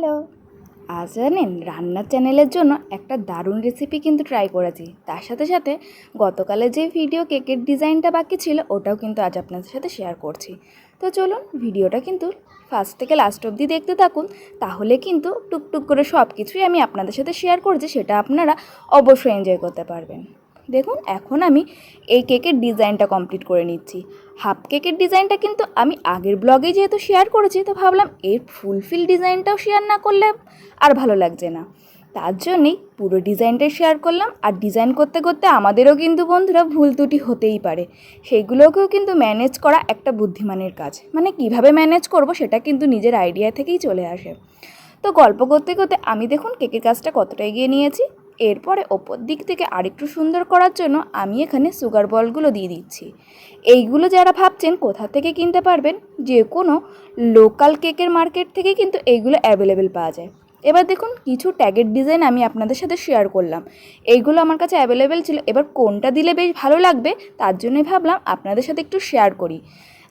Hello. আজ জানেন, রান্নার চ্যানেলের জন্য একটা দারুণ রেসিপি কিন্তু ট্রাই করেছি। তার সাথে সাথে গতকালে যে ভিডিও কেকের ডিজাইনটা বাকি ছিল, ওটাও কিন্তু আজ আপনাদের সাথে শেয়ার করছি। তো চলুন ভিডিওটা কিন্তু ফার্স্ট থেকে লাস্ট অবধি দেখতে থাকুন। তাহলে কিন্তু টুকটুক করে সব কিছুই আমি আপনাদের সাথে শেয়ার করছি, সেটা আপনারা অবশ্যই এনজয় করতে পারবেন। দেখুন, এখন আমি এই কেকের ডিজাইনটা কমপ্লিট করে নিচ্ছি। হাফ কেকের ডিজাইনটা কিন্তু আমি আগের ব্লগেই যেহেতু শেয়ার করেছি, তো ভাবলাম এর ফুলফিল ডিজাইনটাও শেয়ার না করলে আর ভালো লাগছে না। তার জন্যেই পুরো ডিজাইনটাই শেয়ার করলাম, আর ডিজাইন করতে করতে আমাদেরও কিন্তু বন্ধুরা ভুল ত্রুটি হতেই পারে। সেগুলোকেও কিন্তু ম্যানেজ করা একটা বুদ্ধিমানের কাজ। মানে কীভাবে ম্যানেজ করব সেটা কিন্তু নিজের আইডিয়া থেকেই চলে আসে। তো গল্প করতে করতে আমি দেখুন, কেকের কাজটা কতটা এগিয়ে নিয়েছি। এরপরে ওপর দিক থেকে আরেকটু সুন্দর করার জন্য আমি এখানে সুগার বলগুলো দিয়ে দিচ্ছি। এইগুলো যারা ভাবছেন কোথা থেকে কিনতে পারবেন, যে কোনো লোকাল কেকের মার্কেট থেকে কিন্তু এইগুলো অ্যাভেলেবেল পাওয়া যায়। এবার দেখুন, কিছু ট্যাগের ডিজাইন আমি আপনাদের সাথে শেয়ার করলাম। এইগুলো আমার কাছে অ্যাভেলেবেল ছিল। এবার কোনটা দিলে বেশ ভালো লাগবে, তার জন্যই ভাবলাম আপনাদের সাথে একটু শেয়ার করি।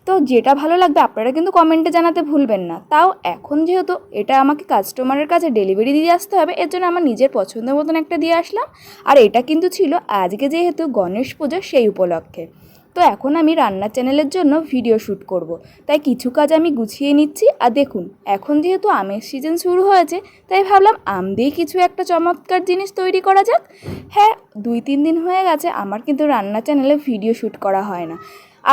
তো যেটা ভালো লাগবে আপনারা কিন্তু কমেন্টে জানাতে ভুলবেন না। তাও এখন যেহেতু এটা আমাকে কাস্টমারের কাছে ডেলিভারি দিয়ে আসতে হবে, এর জন্য আমার নিজের পছন্দের মতন একটা দিয়ে আসলাম। আর এটা কিন্তু ছিল আজকে যেহেতু গণেশ পুজো সেই উপলক্ষে। তো এখন আমি রান্নার চ্যানেলের জন্য ভিডিও শ্যুট করব। তাই কিছু কাজ আমি গুছিয়ে নিচ্ছি। আর দেখুন, এখন যেহেতু আমের সিজন শুরু হয়েছে, তাই ভাবলাম আম দিয়ে কিছু একটা চমৎকার জিনিস তৈরি করা যাক। হ্যাঁ দুই তিন দিন হয়ে গেছে, আমার কিন্তু রান্নার চ্যানেলে ভিডিও শ্যুট করা হয় না।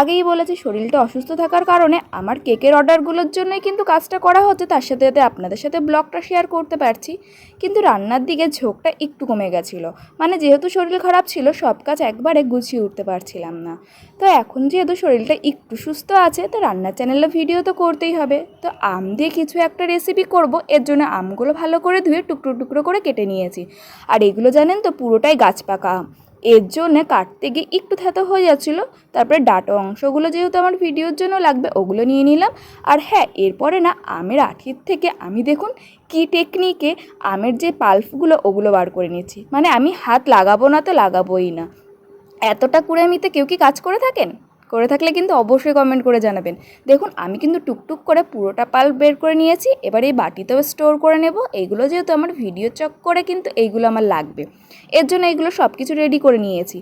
আগেই বলেছি শরীরটা অসুস্থ থাকার কারণে আমার কেকের অর্ডারগুলোর জন্যই কিন্তু কাজটা করা হচ্ছে, তার সাথে সাথে আপনাদের সাথে ব্লগটা শেয়ার করতে পারছি। কিন্তু রান্নার দিকে ঝোঁকটা একটু কমে গেছিল। মানে যেহেতু শরীর খারাপ ছিল, সব কাজ একবারে গুছিয়ে উঠতে পারছিলাম না। তো এখন যেহেতু শরীরটা একটু সুস্থ আছে, তো রান্নার চ্যানেলে ভিডিও তো করতেই হবে। তো আম দিয়ে কিছু একটা রেসিপি করব, এর জন্য আমগুলো ভালো করে ধুয়ে টুকরো টুকরো করে কেটে নিয়েছি। আর এগুলো জানেন তো, পুরোটাই গাছ পাকা আম। এর জন্যে কাটতে গিয়ে একটু থেতো হয়ে যাচ্ছিল। তারপরে ডাটা অংশগুলো যেহেতু আমার ভিডিওর জন্য লাগবে, ওগুলো নিয়ে নিলাম। আর হ্যাঁ এরপরে না, আমের আঠির থেকে আমি দেখুন কি টেকনিকে আমের যে পাল্পগুলো, ওগুলো বার করে নিয়েছি মানে আমি হাত লাগাবো না তো লাগাবোই না। এতটা কুড়েমিতে কেউ কি কাজ করে থাকেন? করে থাকলে কিন্তু অবশ্যই কমেন্ট করে জানাবেন। দেখুন, আমি কিন্তু টুকটুক করে পুরোটা পাল বের করে নিয়েছি, এবার এই বাটিতেও স্টোর করে নেব। এইগুলো যেহেতু আমার ভিডিও চক করে কিন্তু এইগুলো আমার লাগবে। এর জন্য এইগুলো সব কিছু রেডি করে নিয়েছি।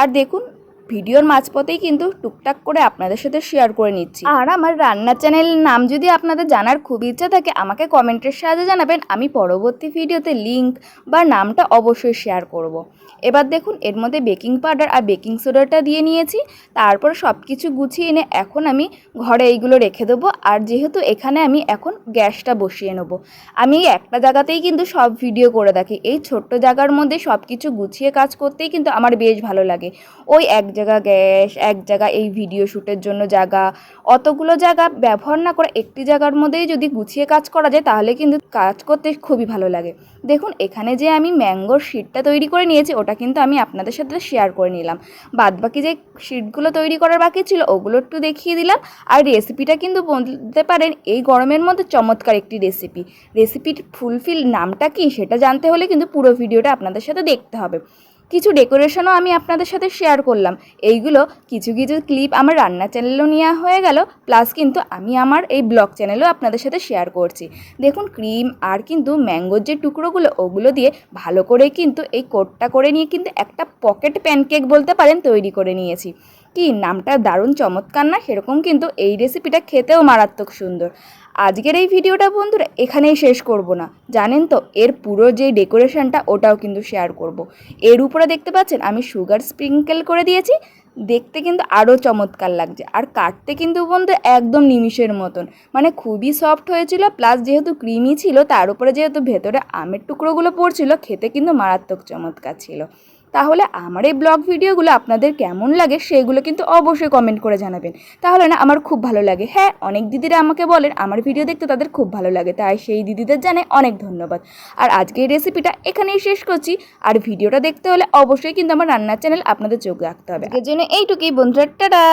আর দেখুন ভিডিওর মাঝপথেই কিন্তু টুকটাক করে আপনাদের সাথে শেয়ার করে নিচ্ছি। আর আমার রান্নার চ্যানেলের নাম যদি আপনাদের জানার খুব ইচ্ছা থাকে, আমাকে কমেন্টের সাহায্যে জানাবেন। আমি পরবর্তী ভিডিওতে লিঙ্ক বা নামটা অবশ্যই শেয়ার করব। এবার দেখুন, এর মধ্যে বেকিং পাউডার আর বেকিং সোডাটা দিয়ে নিয়েছি। তারপর সব কিছু গুছিয়ে এনে এখন আমি ঘরে এইগুলো রেখে দেবো। আর যেহেতু এখানে আমি এখন গ্যাসটা বসিয়ে নেব। আমি একটা জায়গাতেই কিন্তু সব ভিডিও করে থাকি এই ছোট্ট জায়গার মধ্যে সব কিছু গুছিয়ে কাজ করতেই কিন্তু আমার বেশ ভালো লাগে। ওই এক জায়গা, গ্যাস, এক জায়গা, এই ভিডিও শ্যুটের জন্য জায়গা, অতগুলো জায়গা ব্যবহার না করে একটি জায়গার মধ্যেই যদি গুছিয়ে কাজ করা যায়, তাহলে কিন্তু কাজ করতে খুবই ভালো লাগে। দেখুন, এখানে যে আমি ম্যাঙ্গোর শিটটা তৈরি করে নিয়েছি, ওটা কিন্তু আমি আপনাদের সাথে শেয়ার করে নিলাম। বাদবাকি যে শিটগুলো তৈরি করার বাকি ছিল, ওগুলো একটু দেখিয়ে দিলাম। আর রেসিপিটা কিন্তু বলতে পারেন, এই গরমের মধ্যে চমৎকার একটি রেসিপি রেসিপির ফুলফিল নামটা কি, সেটা জানতে হলে কিন্তু পুরো ভিডিওটা আপনাদের সাথে দেখতে হবে। কিছু ডেকোরেশনও আমি আপনাদের সাথে শেয়ার করলাম। এইগুলো কিছু কিছু ক্লিপ আমার রান্না চ্যানেলও নেওয়া হয়ে গেল, প্লাস কিন্তু আমি আমার এই ব্লগ চ্যানেলও আপনাদের সাথে শেয়ার করছি। দেখুন, ক্রিম আর কিন্তু ম্যাঙ্গোর যে টুকরোগুলো, ওগুলো দিয়ে ভালো করে কিন্তু এই কোটটা করে নিয়ে কিন্তু একটা পকেট প্যানকেক বলতে পারেন, তৈরি করে নিয়েছি। কি? নামটা দারুণ চমৎকার না? সেরকম কিন্তু এই রেসিপিটা খেতেও মারাত্মক সুন্দর। আজকের এই ভিডিওটা বন্ধুরা এখানেই শেষ করব না। জানেন তো, এর পুরো যে ডেকোরেশনটা ওটাও কিন্তু শেয়ার করব। এর উপরে দেখতে পাচ্ছেন, আমি সুগার স্প্রিঙ্কেল করে দিয়েছি। দেখতে কিন্তু আরও চমৎকার লাগছে। আর কাটতে কিন্তু বন্ধু একদম নিমিষের মতন। মানে খুবই সফট হয়েছিল প্লাস যেহেতু ক্রিমি ছিল, তার উপরে যেহেতু ভেতরে আমের টুকরোগুলো পড়ছিল, খেতে কিন্তু মারাত্মক চমৎকার ছিল। তাহলে আমার এই ব্লগ ভিডিওগুলো আপনাদের কেমন লাগে সেগুলো কিন্তু অবশ্যই কমেন্ট করে জানাবেন। তাহলে না আমার খুব ভালো লাগে। হ্যাঁ অনেক দিদিরা আমাকে বলেন, আমার ভিডিও দেখতে তাদের খুব ভালো লাগে, তাই সেই দিদিদের জানে অনেক ধন্যবাদ। আর আজকে এই রেসিপিটা এখানেই শেষ করছি। আর ভিডিওটা দেখতে হলে অবশ্যই কিন্তু আমার রান্নার চ্যানেল আপনাদের চোখ রাখতে হবে। এর জন্য এইটুকুই বন্ধুরা, টাটা!